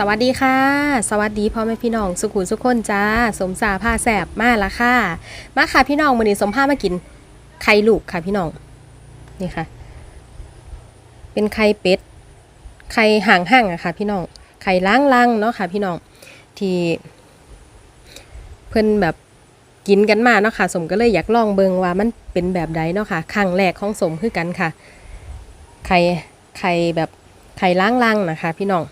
สวัสดีค่ะ สวัสดีพ่อแม่พี่น้องสุขุมสุขคนจ้า สมสาผ้าแสบมาละค่ะ มาค่ะพี่น้องวันนี้สมผ้ามากินไข่ลูกค่ะพี่น้องนี่ค่ะ เป็นไข่เป็ดไข่ห่างห่างๆอะค่ะ พี่น้องไข่ล้างลังๆเนาะค่ะ พี่น้องที่เพิ่นแบบกินกันมาเนาะค่ะ สมก็เลยอยากลองเบิงว่ามันเป็นแบบใดเนาะค่ะครั้งแรกของสมคือกันค่ะ ไข่ไข่แบบไข่ล้างลังๆนะคะ พี่น้อง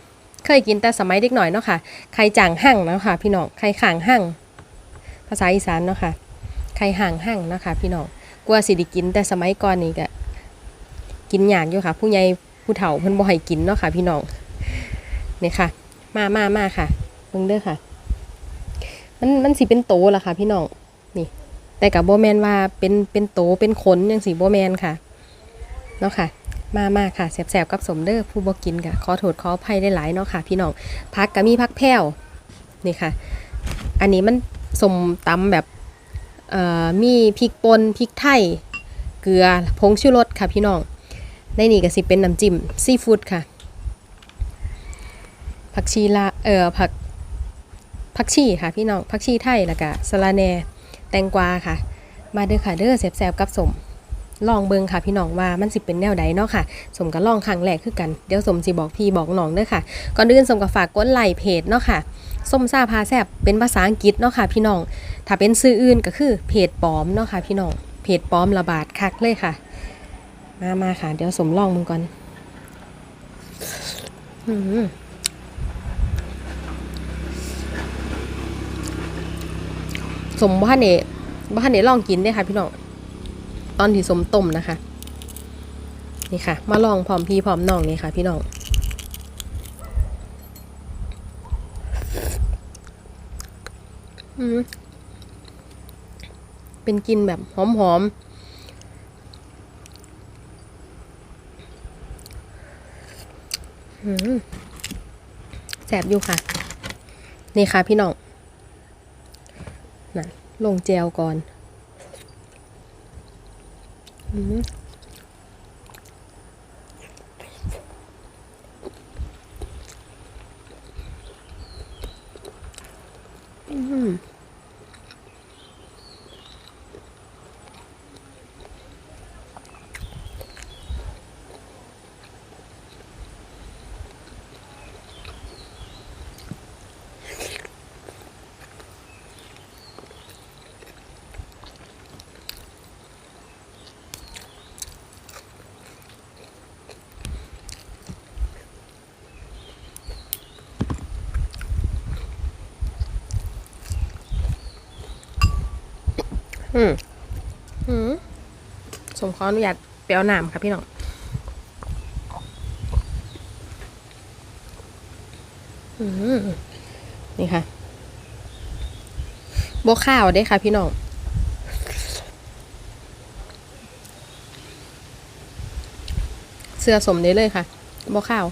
เคยกินแต่สมัยเด็กหน่อยเนาะค่ะไข่จ่างหั่งเนาะค่ะพี่น้องไข่ข่างหั่งภาษาอีสานเนาะค่ะไข่ห่างหั่งเนาะค่ะพี่น้องกลัวสิได้กินแต่สมัยก่อนนี่ก็กินยากอยู่ค่ะ ผู้ใหญ่ผู้เฒ่าเพิ่นบ่ให้กินเนาะค่ะ พี่น้องนี่ค่ะ มามามาค่ะเบิ่งเด้อค่ะ มันมันสิเป็นโตล่ะค่ะ พี่น้องนี่ แต่กับโบแมนว่าเป็นเป็นโตเป็นขนยังสีโบแมนค่ะเนาะค่ะ มามาค่ะแสบๆกับสมเด้อผู้บกินกะขอโทษขออภัยได้หลายเนาะค่ะ พี่น้องพักก็มีพักแพ้วนี่ค่ะ อันนี้มันสมตำแบบเอ่อมีพริกป่นพริกไทย เกลือผงชูรสค่ะพี่น้องในนี่ก็สิเป็นน้ำจิ้มซีฟู้ดค่ะ ผักชีลาเอ่อผักผักชีค่ะพี่น้องผักชีไทยแล้วก็สะระแหน่แตงกวาค่ะ มาเด้อค่ะเด้อแสบๆกับสม ลองเบิงค่ะพี่น้องว่ามันสิเป็นแนวใดเนาะค่ะ สมก็ลองครั้งแรกคือกัน เดี๋ยวสมสิบอกพี่บอกน้องเด้อค่ะ ก่อนอื่นสมก็ฝากกดไลค์เพจเนาะค่ะส้มซาพาแซบเป็นภาษาอังกฤษเนาะค่ะพี่น้อง ถ้าเป็นซื้ออื่นก็คือเพจปลอมเนาะค่ะพี่น้อง เพจปลอมระบาดคักเลยค่ะ มามาค่ะ เดี๋ยวสมลองมึงก่อนอืมสมบ้านเนบ้านเนลองกินได้ค่ะพี่น้อง ตอนที่สมต้มนะคะ นี่ค่ะ มาลองพร้อมพี่พร้อมน้องนี่ค่ะ พี่น้องเป็นกลินแบบหอมหอมแสบอยู่ค่ะ นี่ค่ะพี่น้องน่ะลงเจลก่อน อื อืมอืมสมขออนุญาตเปรี้ยวน้ำค่ะพี่น้องอืมนี่ค่ะโบข้าวเด้ค่ะพี่น้อง เสื้อสมได้เลยค่ะโบข้าว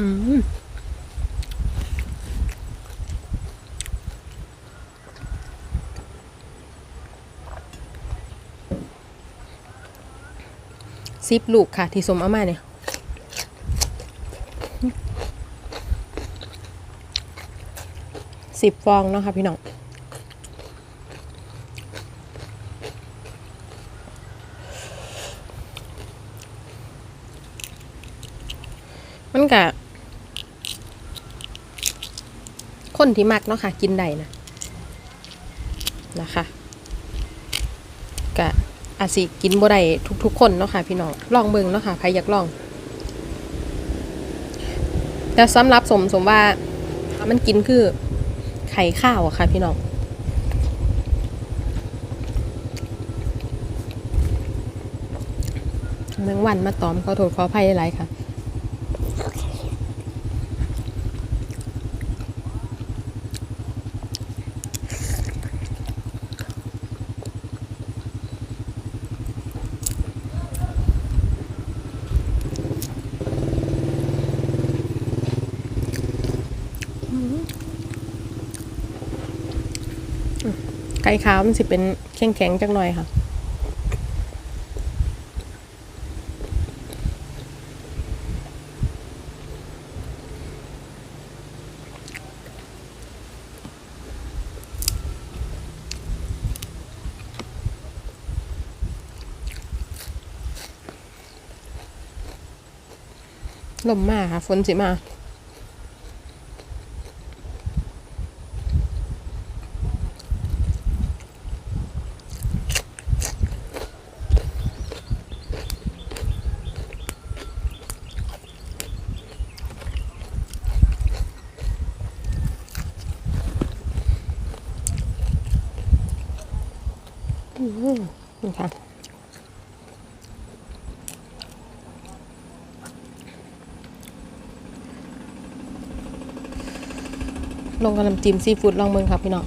ซิปลูกค่ะ ที่สมเอามาเนี่ยสิบฟองเนาะค่ะพี่น้องมันกะ คนที่มักเนาะค่ะ กินได้นะนะคะกะอาจสิกินบ่ได้ทุก ๆ คนเนาะค่ะพี่น้องลองเบิ่งเนาะค่ะใครอยากลองแต่สำหรับสมสมว่ามันกินคือไข่ข้าวอะค่ะพี่น้องแมงวันมาตอมขอโทษขออภัยหลายค่ะ ไก่ขาวมันสิเป็นแข็งๆจักหน่อยค่ะ ลมมากค่ะ ฝนสิมา นี่ค่ะลงกับน้ำจิ้มซีฟู้ดลองเบิ่งครับพี่น้อง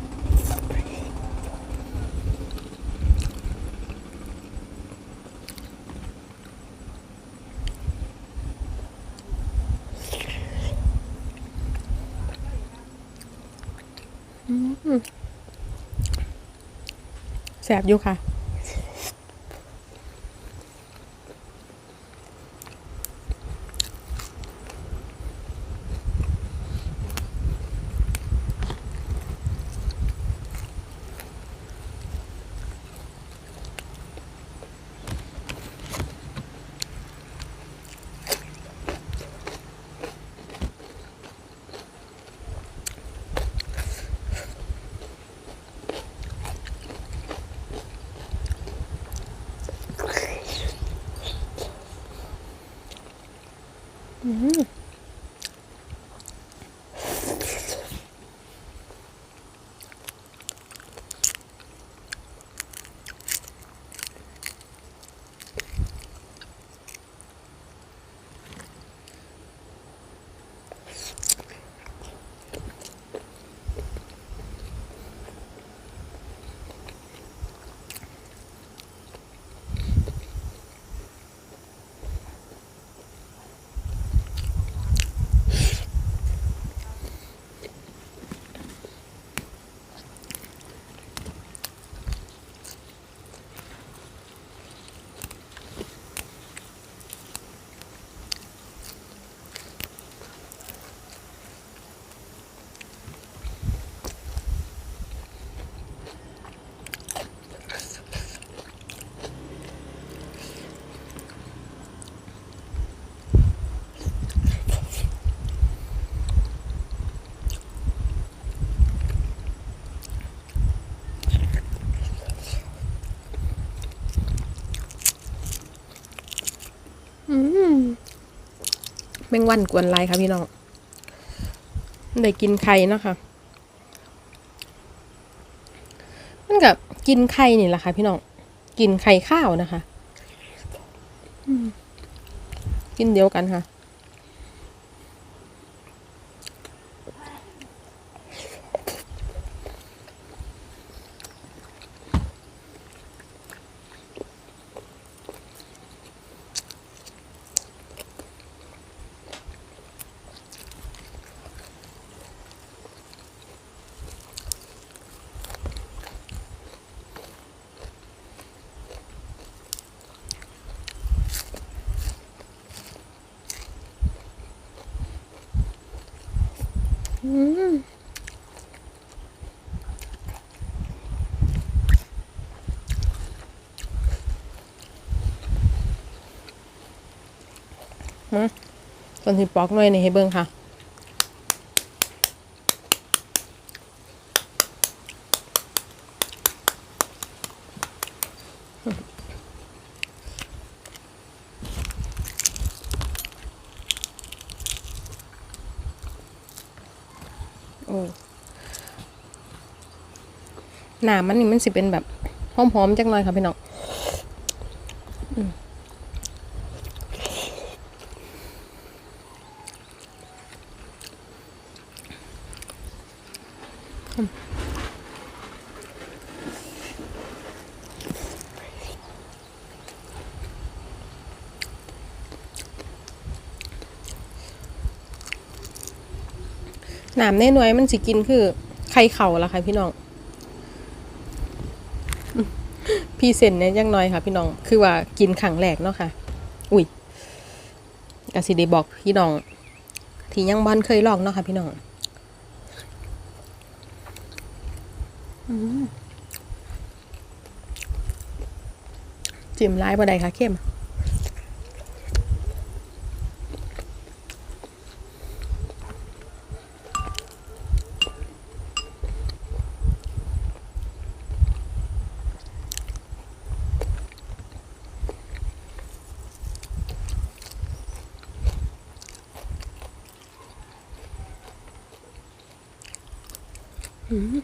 อืม แสบอยู่ค่ะ อืม แมงวันกวนไรค่ะพี่น้องได้กินไข่เนาะค่ะมันกับกินไข่นี่แหละค่ะ พี่น้องกินไข่ข้าวนะคะกินเดียวกันค่ะ มาตอนที่ปอกหน่อยนี่ให้เบิ่งค่ะ อ อ้ หนามันนี่มันสิเป็นแบบหอมๆจังหน่อยค่ะพี่น้องหนามแน่หน่วยมันสิกินคือไข่เข่าละค่ะพี่น้อง พี่เซนเนี่ยยังน้อยค่ะ พี่น้องคือว่ากินขังแหลกเนาะค่ะ อุ้ยกสิได้บอกพี่น้อง ที่ยังบ้านเคยลองเนาะค่ะ พี่น้องอจิ้มร้ายบ่ได้ค่ะเข้ม 嗯。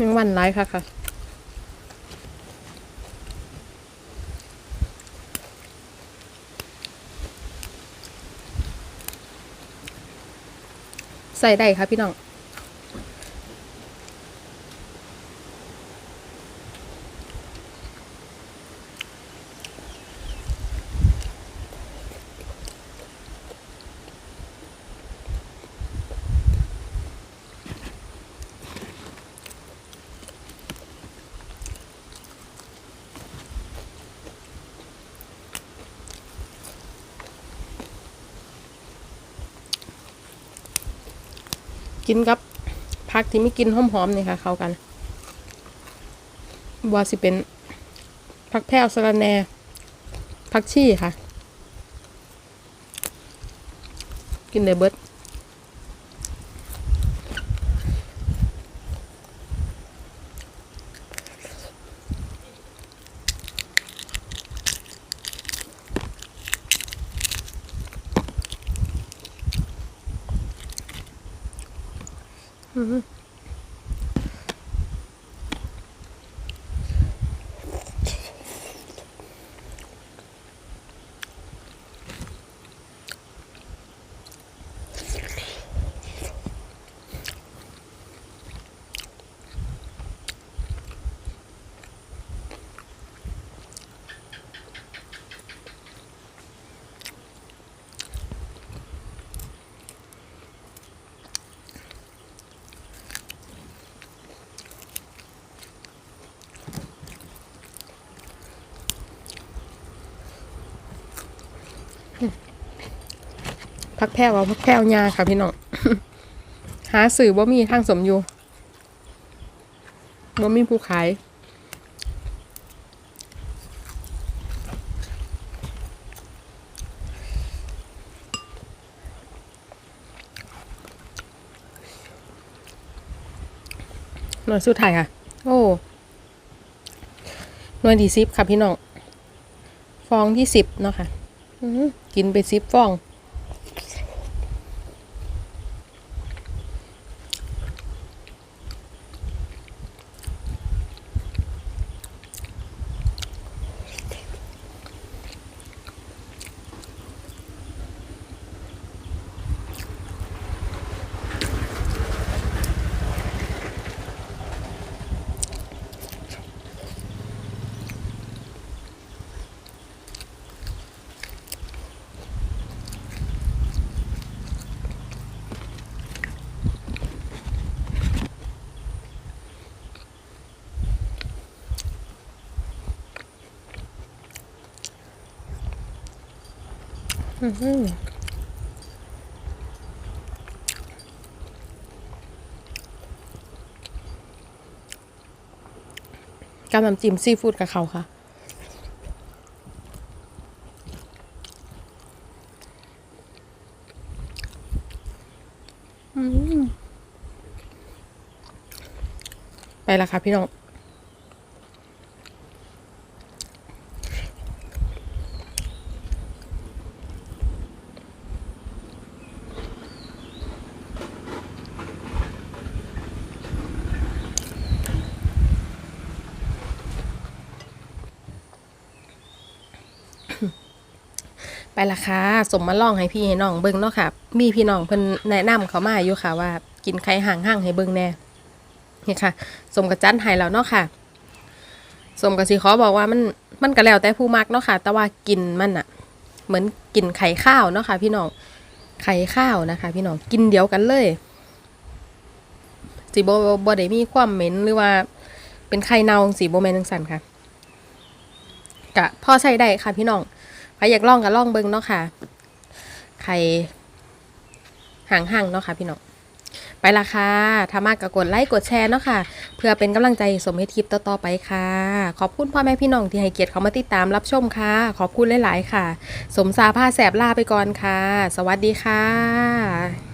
ยังวันร้ายค่ะค่ะใส่ได้ค่ะพี่น้อง กินกับผักที่ไม่กินหอมๆนี่ค่ะ เข้ากันว่าสิเป็นผักแพรวสะระแหน่ผักชีค่ะ กินได้เบิด ผักแพรวเอาผักแพรวยาค่ะพี่น้องหาสื่อว่มีทางสมอยู่ว่มีผู้ขายหน่วยสุดท้ายค่ะ โอ้หน่วยที่สิบค่ะพี่น้อง ฟองที่สิบเนาะค่ะกินไปสิบฟอง กับน้ำจิ้มซีฟู้ดกับเขาค่ะอืมไปละค่ะพี่น้อง ไปละค่ะสมมาลองให้พี่ให้น้องเบิ่งเนาะค่ะ มีพี่น้องเพิ่นแนะนำเขามาอยู่ค่ะว่า กินไข่ห่างห่างให้เบิ่งแน่นี่ค่ะ สมกับจันให้แล้วเนาะค่ะสมกับสีขอบอกว่ามันมันก็แล้วแต่ผู้มักเนาะค่ะ แต่ว่ากินมันอะเหมือนกินไข่ข้าวเนาะค่ะ พี่น้องไข่ข้าวนะคะ พี่น้องกินเดียวกันเลยสีโบโบได้มีความเหม็นหรือว่า เป็นไข่เน่าสีโบแมนจังสันค่ะกะพ่อใช้ได้ค่ะพี่น้อง ครอยากลองก็ลองเบิ้งเนาะค่ะใครห่างๆเนาะค่ะพี่น้อง ไปละค่ะถ้ามากก็กดไลค์กดแชร์เนาะค่ะ เพื่อเป็นกำลังใจสมให้ทิปต่อๆไปค่ะ ขอบคุณพ่อแม่พี่น้องที่ให้เกียรติเขามาติดตามรับชมค่ะ ขอบคุณหลายๆ ค่ะ สมซาผ้าแสบลาไปก่อนค่ะ สวัสดีค่ะ